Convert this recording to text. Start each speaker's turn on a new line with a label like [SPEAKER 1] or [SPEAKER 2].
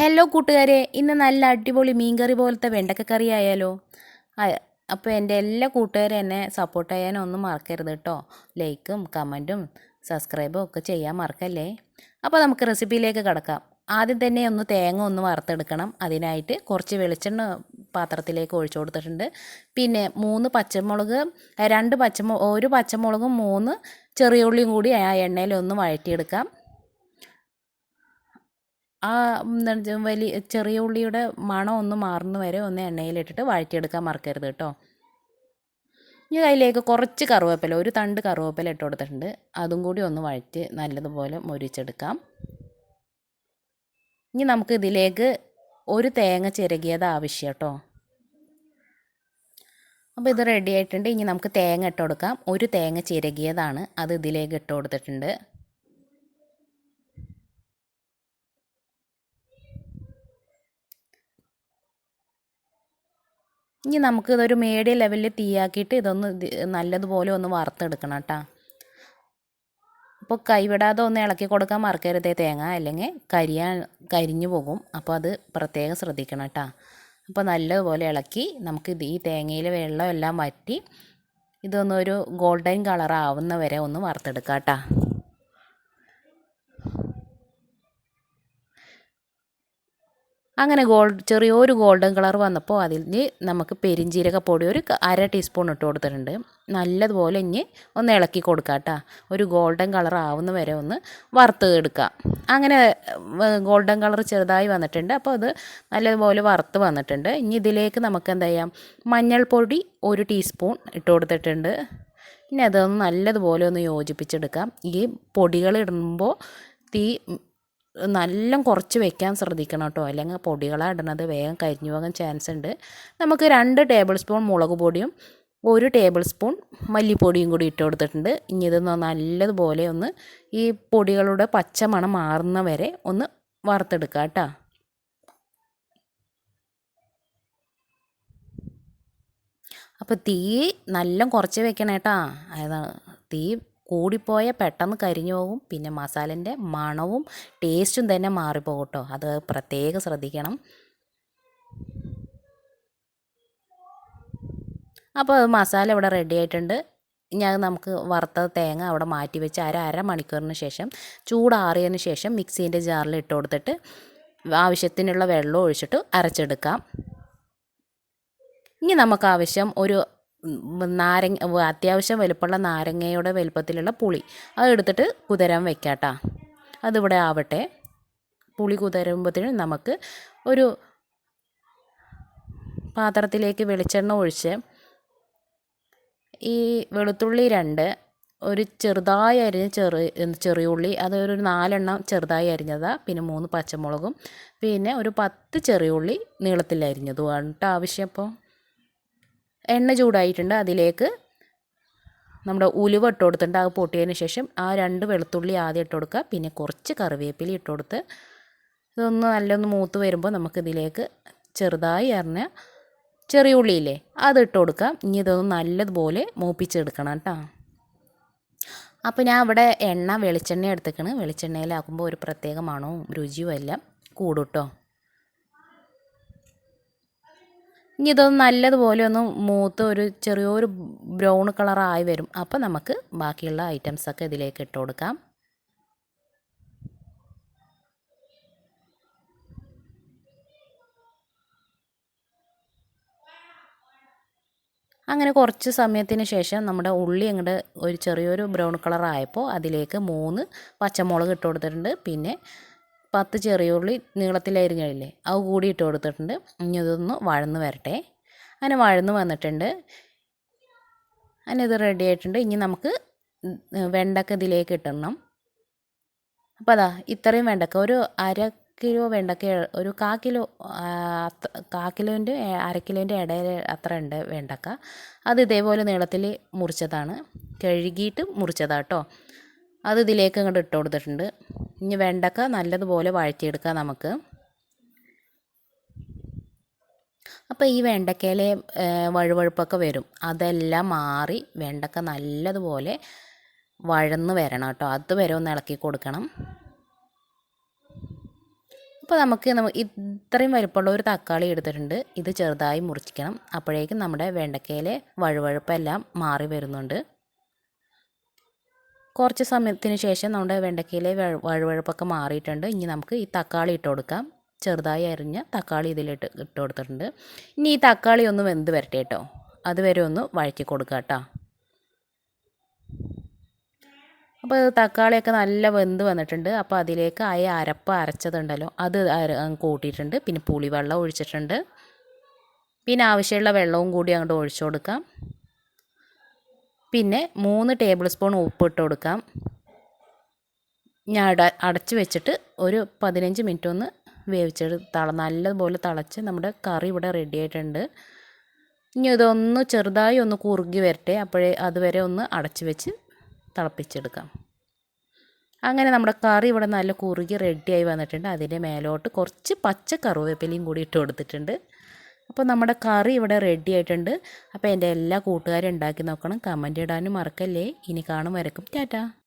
[SPEAKER 1] Hello കൂട്ടുകാരെ. ഇന്ന് നല്ല അടിപൊളി മീൻകറി പോലത്തെ വെണ്ടക്ക കറി ആയാലോ? അപ്പോൾ എന്റെ എല്ലാ കൂട്ടുകാരും എന്നെ സപ്പോർട്ട് ചെയ്യാൻ ഒന്നും മറക്കരുത് കേട്ടോ ലൈക്കും കമന്റും സബ്സ്ക്രൈബും ഒക്കെ ചെയ്യാൻ മറക്കല്ലേ? അപ്പോൾ നമുക്ക് റെസിപ്പിയിലേക്ക് കിടക്കാം. ആദ്യം തന്നെ ഒന്ന് തേങ്ങ ഒന്ന് വറുത്തെടുക്കണം. അതിനായിട്ട് കുറച്ച് വെളിച്ചെണ്ണ പാത്രത്തിലേക്ക് ഒഴിച്ചു കൊടുത്തിട്ടുണ്ട്. പിന്നെ മൂന്ന് പച്ചമുളക് രണ്ട് പച്ചമുളക് ഒരു പച്ചമുളകും മൂന്ന് ചെറിയ ഉള്ളിയും കൂടി ആ എണ്ണയിൽ ഒന്ന് വഴറ്റിയെടുക്കാം. ആ എന്താണ് വലിയ ചെറിയ ഉള്ളിയുടെ മണം ഒന്ന് മാറുന്ന വരെ ഒന്ന് എണ്ണയിലിട്ടിട്ട് വഴറ്റിയെടുക്കാൻ മറക്കരുത് കേട്ടോ. ഇനി അതിലേക്ക് കുറച്ച് കറുവേപ്പില ഒരു തണ്ട് കറുവേപ്പില ഇട്ട് കൊടുത്തിട്ടുണ്ട്. അതും കൂടി ഒന്ന് വഴറ്റി നല്ലതുപോലെ മൊരിച്ചെടുക്കാം. ഇനി നമുക്ക് ഇതിലേക്ക് ഒരു തേങ്ങ ചിരകിയത് ആവശ്യം കേട്ടോ. അപ്പോൾ ഇത് റെഡി ആയിട്ടുണ്ട്. ഇനി നമുക്ക് തേങ്ങ ഇട്ട് കൊടുക്കാം. ഒരു തേങ്ങ ചിരകിയതാണ്. അത് ഇതിലേക്ക് ഇട്ട് കൊടുത്തിട്ടുണ്ട്. ഇനി നമുക്ക് ഇതൊരു മീഡിയം ലെവലിൽ തീയാക്കിയിട്ട് ഇതൊന്ന് നല്ലതുപോലെ ഒന്ന് വറുത്തെടുക്കണം കേട്ടോ അപ്പോൾ കൈവിടാതെ ഒന്ന് ഇളക്കി കൊടുക്കാൻ മറക്കരുതേ തേങ്ങ അല്ലെങ്കിൽ കരിയാൻ കരിഞ്ഞു പോകും. അപ്പോൾ അത് പ്രത്യേകം ശ്രദ്ധിക്കണം കേട്ടോ അപ്പോൾ നല്ലതുപോലെ ഇളക്കി നമുക്ക് ഈ തേങ്ങയിൽ വെള്ളം എല്ലാം വറ്റി ഇതൊന്നൊരു ഗോൾഡൻ കളർ ആവുന്ന വരെ ഒന്ന് വറുത്തെടുക്കാം കേട്ടോ അങ്ങനെ ഗോൾഡ് ചെറിയൊരു ഗോൾഡൻ കളർ വന്നപ്പോൾ അതിൽ നമുക്ക് പെരിഞ്ജീരകപ്പൊടി ഒരു അര ടീസ്പൂൺ ഇട്ട് കൊടുത്തിട്ടുണ്ട്. നല്ലതുപോലെ ഇനി ഒന്ന് ഇളക്കി കൊടുക്കുക കേട്ടോ ഒരു ഗോൾഡൻ കളർ ആവുന്ന വരെ ഒന്ന് വറുത്ത് എടുക്കുക അങ്ങനെ ഗോൾഡൻ കളർ ചെറുതായി വന്നിട്ടുണ്ട്. അപ്പോൾ അത് നല്ലതുപോലെ വറുത്ത് വന്നിട്ടുണ്ട്. ഇനി ഇതിലേക്ക് നമുക്ക് എന്താ ചെയ്യാം? മഞ്ഞൾപ്പൊടി ഒരു ടീസ്പൂൺ ഇട്ട് കൊടുത്തിട്ടുണ്ട്. ഇനി അതൊന്ന് നല്ലതുപോലെ ഒന്ന് യോജിപ്പിച്ചെടുക്കാം. ഈ പൊടികൾ ഇടുമ്പോൾ തീ നല്ല കുറച്ച് വെക്കാൻ ശ്രദ്ധിക്കണം കേട്ടോ അല്ലെങ്കിൽ പൊടികളാണ് ഇടണത്. വേഗം കരിഞ്ഞു പോകാൻ ചാൻസ് ഉണ്ട്. നമുക്ക് രണ്ട് ടേബിൾ സ്പൂൺ മുളക് പൊടിയും ഒരു ടേബിൾ സ്പൂൺ മല്ലിപ്പൊടിയും കൂടി ഇട്ട് കൊടുത്തിട്ടുണ്ട്. ഇനി ഇത് നല്ലതുപോലെ ഒന്ന് ഈ പൊടികളുടെ പച്ചമണം മാറുന്ന വരെ ഒന്ന് വറുത്തെടുക്കുക കേട്ടോ അപ്പോൾ തീ നല്ല കുറച്ച് വെക്കണം കേട്ടോ തീ കൂടിപ്പോയാൽ പെട്ടെന്ന് കരിഞ്ഞു പോകും. പിന്നെ മസാലന്റെ മണവും ടേസ്റ്റും തന്നെ മാറിപ്പോകും കേട്ടോ. അത് പ്രത്യേകം ശ്രദ്ധിക്കണം. അപ്പോൾ മസാല ഇവിടെ റെഡി ആയിട്ടുണ്ട്. ഞാൻ നമുക്ക് വറുത്ത തേങ്ങ അവിടെ മാറ്റി വെച്ച് അര അര മണിക്കൂറിന് ശേഷം ചൂടാറിയതിന് ശേഷം മിക്സീന്റെ ജാറിൽ ഇട്ട് കൊടുത്തിട്ട് ആവശ്യത്തിനുള്ള വെള്ളം ഒഴിച്ചിട്ട് അരച്ചെടുക്കാം. ഇനി നമുക്ക് ആവശ്യം ഒരു നാരങ്ങ അത്യാവശ്യം വലുപ്പമുള്ള നാരങ്ങയുടെ വലുപ്പത്തിലുള്ള പുളി. അത് എടുത്തിട്ട് കുതിരാൻ വെക്കാട്ടാ. അതിവിടെ ആവട്ടെ. പുളി കുതിരുമ്പോഴത്തേനും നമുക്ക് ഒരു പാത്രത്തിലേക്ക് വെളിച്ചെണ്ണ ഒഴിച്ച് ഈ വെളുത്തുള്ളി രണ്ട് ഒരു ചെറുതായി അരിഞ്ഞ ചെറു ചെറിയ ഉള്ളി അതൊരു നാലെണ്ണം ചെറുതായി അരിഞ്ഞതാണ് പിന്നെ മൂന്ന് പച്ചമുളകും പിന്നെ ഒരു പത്ത് ചെറിയ ഉള്ളി നീളത്തിൽ അരിഞ്ഞതുമാണ് കേട്ടോ ആവശ്യം അപ്പോൾ എണ്ണ ചൂടായിട്ടുണ്ട്. അതിലേക്ക് നമ്മുടെ ഉലുവ ഇട്ട് കൊടുത്തിട്ടുണ്ട്. അത് പൊട്ടിയതിന് ശേഷം ആ രണ്ട് വെളുത്തുള്ളി ആദ്യം ഇട്ട് കൊടുക്കുക. പിന്നെ കുറച്ച് കറിവേപ്പില ഇട്ട് കൊടുത്ത് ഇതൊന്ന് നല്ലൊന്ന് മൂത്ത് വരുമ്പോൾ നമുക്കിതിലേക്ക് ചെറുതായി അറിഞ്ഞ ചെറിയ ഉള്ളിയില്ലേ അത് ഇട്ട് കൊടുക്കാം ഇനി ഇതൊന്ന് നല്ലതുപോലെ മൂപ്പിച്ചെടുക്കണം കേട്ടോ. അപ്പോൾ ഞാൻ ഇവിടെ എണ്ണ വെളിച്ചെണ്ണ എടുത്തേക്കണ് വെളിച്ചെണ്ണയിലാക്കുമ്പോൾ ഒരു പ്രത്യേക മണവും രുചിയും എല്ലാം കൂടും കേട്ടോ. ഇനി ഇതൊന്ന് നല്ലതുപോലെ ഒന്ന് മൂത്ത് ഒരു ചെറിയൊരു ബ്രൗൺ കളറായി വരും. അപ്പോൾ നമുക്ക് ബാക്കിയുള്ള ഐറ്റംസൊക്കെ ഇതിലേക്ക് ഇട്ട് കൊടുക്കാം. അങ്ങനെ കുറച്ച് സമയത്തിന് ശേഷം നമ്മുടെ ഉള്ളി അങ്ങോട്ട് ഒരു ചെറിയൊരു ബ്രൗൺ കളറായപ്പോൾ അതിലേക്ക് മൂന്ന് പച്ചമുളക് ഇട്ട് കൊടുത്തിട്ടുണ്ട്. പിന്നെ പത്ത് ചെറിയ ഉള്ളി നീളത്തിലരിഞ്ഞില്ലേ അത് കൂടി ഇട്ട് കൊടുത്തിട്ടുണ്ട്. ഇനി ഇതൊന്ന് വഴന്ന് വരട്ടെ. അങ്ങനെ വഴന്ന് വന്നിട്ടുണ്ട്. അങ്ങനെ ഇത് റെഡി ആയിട്ടുണ്ട്. ഇനി നമുക്ക് വെണ്ടക്ക ഇതിലേക്ക് ഇട്ടണം അപ്പോൾ അതാ ഇത്രയും വെണ്ടക്ക. ഒരു അര കിലോ വെണ്ടക്ക ഒരു കാ കിലോ കാ കിലോന്റെ അര കിലോന്റെ ഇടയിൽ അത്ര ഉണ്ട് വെണ്ടക്ക. അത് ഇതേപോലെ നീളത്തിൽ മുറിച്ചതാണ്. കഴുകിയിട്ട് മുറിച്ചതാട്ടോ അത് ഇതിലേക്ക് ഇങ്ങോട്ട് ഇട്ട് കൊടുത്തിട്ടുണ്ട്. ഇനി വെണ്ടക്ക നല്ലതുപോലെ വഴറ്റിയെടുക്കുക നമുക്ക്. അപ്പോൾ ഈ വെണ്ടക്കയിലെ വഴുവഴുപ്പൊക്കെ വരും. അതെല്ലാം മാറി വെണ്ടക്ക നല്ലതുപോലെ വഴന്ന് വരണം കേട്ടോ. അതുവരെ ഒന്ന് ഇളക്കി കൊടുക്കണം. അപ്പോൾ നമുക്ക് നമ്മ ഇത്രയും വലുപ്പമുള്ള ഒരു തക്കാളി എടുത്തിട്ടുണ്ട്. ഇത് ചെറുതായി മുറിച്ചിക്കണം. അപ്പോഴേക്കും നമ്മുടെ വെണ്ടക്കയിലെ വഴുവഴുപ്പെല്ലാം മാറി വരുന്നുണ്ട്. കുറച്ച് സമയത്തിന് ശേഷം നമ്മുടെ വെണ്ടയ്ക്കയിലെ വഴുവഴുപ്പൊക്കെ മാറിയിട്ടുണ്ട്. ഇനി നമുക്ക് ഈ തക്കാളി ഇട്ട് കൊടുക്കാം. ചെറുതായി അരിഞ്ഞ തക്കാളി ഇതിലിട്ട് ഇട്ട് കൊടുത്തിട്ടുണ്ട്. ഇനി ഈ തക്കാളി ഒന്ന് വെന്ത് വരട്ടെ കേട്ടോ. അതുവരെ ഒന്ന് വഴറ്റി കൊടുക്കുക കേട്ടോ. അപ്പോൾ തക്കാളിയൊക്കെ നല്ല വെന്ത് വന്നിട്ടുണ്ട്. അപ്പോൾ അതിലേക്ക് ആ അരപ്പ് അരച്ചതുണ്ടല്ലോ അത് കൂട്ടിയിട്ടുണ്ട്. പിന്നെ പുളിവെള്ളം ഒഴിച്ചിട്ടുണ്ട്. പിന്നെ ആവശ്യമുള്ള വെള്ളവും കൂടി അങ്ങോട്ട് ഒഴിച്ചു കൊടുക്കാം. പിന്നെ മൂന്ന് ടേബിൾ സ്പൂൺ ഉപ്പ് ഇട്ട് കൊടുക്കാം. ഞാൻ അട അടച്ച് വെച്ചിട്ട് ഒരു പതിനഞ്ച് മിനിറ്റ് ഒന്ന് വേവിച്ചെടു തള നല്ലതുപോലെ തിളച്ച് നമ്മുടെ കറി ഇവിടെ റെഡി ആയിട്ടുണ്ട്. ഇനി ഇതൊന്ന് ചെറുതായി ഒന്ന് കുറുകി വരട്ടെ അപ്പോഴേ അതുവരെ ഒന്ന് അടച്ച് വെച്ച് തിളപ്പിച്ചെടുക്കാം. അങ്ങനെ നമ്മുടെ കറി ഇവിടെ നല്ല കുറുകി റെഡിയായി വന്നിട്ടുണ്ട്. അതിന്റെ മേലോട്ട് കുറച്ച് പച്ച കറിവേപ്പിലയും കൂടി ഇട്ട് കൊടുത്തിട്ടുണ്ട്. അപ്പോൾ നമ്മുടെ കറി ഇവിടെ റെഡി ആയിട്ടുണ്ട്. അപ്പോൾ എന്റെ എല്ലാ കൂട്ടുകാരും ഉണ്ടാക്കി നോക്കണം. കമന്റ് ഇടാനും മറക്കല്ലേ. ഇനി കാണും വരക്കും. ടാറ്റാ.